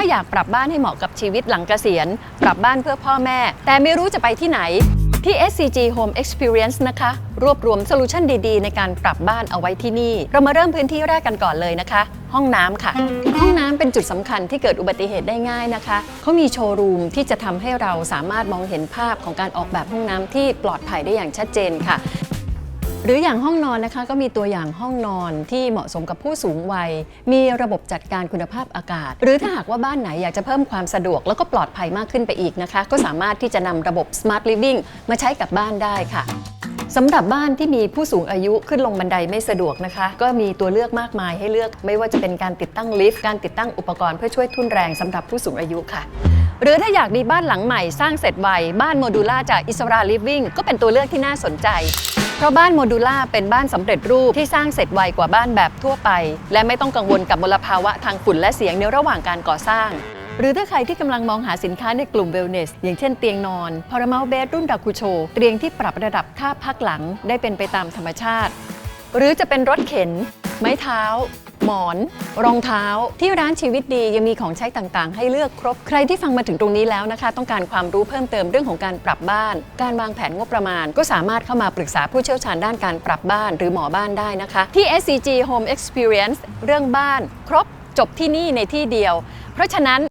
ถ้าอยากปรับบ้านให้เหมาะกับชีวิตหลังเกษียณ ปรับบ้านเพื่อพ่อแม่ แต่ไม่รู้จะไปที่ไหน ที่ SCG Home Experience นะคะ รวบรวมโซลูชันดีๆ ในการปรับบ้านเอาไว้ที่นี่ เรามาเริ่มพื้นที่แรกกันก่อนเลยนะคะ ห้องน้ำค่ะ ห้องน้ำเป็นจุดสำคัญที่เกิดอุบัติเหตุได้ง่ายนะคะ เขามีโชว์รูมที่จะทำให้เราสามารถมองเห็นภาพของการออกแบบห้องน้ำที่ปลอดภัยได้อย่างชัดเจนค่ะ หรืออย่างห้องนอนนะคะก็มีตัวอย่างห้องนอนที่เหมาะสมกับผู้สูงวัย มีระบบจัดการคุณภาพอากาศ หรือถ้าหากว่าบ้านไหนอยากจะเพิ่มความสะดวก แล้วก็ปลอดภัยมากขึ้นไปอีกนะคะ ก็สามารถที่จะนำระบบ Smart Living มาใช้กับบ้านได้ค่ะสำหรับบ้านที่มีผู้สูงอายุขึ้นลงบันไดไม่สะดวกนะคะ ก็มีตัวเลือกมากมายให้เลือก ไม่ว่าจะเป็นการติดตั้งลิฟต์การติดตั้งอุปกรณ์เพื่อช่วยทุ่นแรงสำหรับผู้สูงอายุค่ะ หรือถ้าอยากมีบ้านหลังใหม่สร้างเสร็จไวบ้านโมดูล่าจากอิสราลิฟวิ่งก็เป็นตัวเลือกที่น่าสนใจ เพราะบ้านโมดูล่าเป็นบ้านสำเร็จรูปที่สร้างเสร็จไวกว่าบ้านแบบทั่วไป และไม่ต้องกังวลกับมลภาวะทางฝุ่นและเสียงในระหว่างการก่อสร้าง หรือถ้าใครที่กำลังมองหาสินค้าในกลุ่มเวลเนส อย่างเช่นเตียงนอนพาราเมลเบดรุ่นดาคูโชเตียงที่ปรับระดับค่าพักหลังได้เป็นไปตามธรรมชาติ หรือจะเป็นรถเข็น ไม้เท้า หมอน รองเท้า ที่ร้านชีวิตดียังมีของใช้ต่างๆ ให้เลือกครบ ใครที่ฟังมาถึงตรงนี้แล้วนะคะ ต้องการความรู้เพิ่มเติมเรื่องของการปรับบ้าน การวางแผนงบประมาณ ก็สามารถเข้ามาปรึกษาผู้เชี่ยวชาญด้านการปรับบ้านหรือหมอบ้านได้นะคะ ที่ SCG Home Experience เรื่องบ้าน ครบจบที่นี่ในที่เดียว เพราะฉะนั้น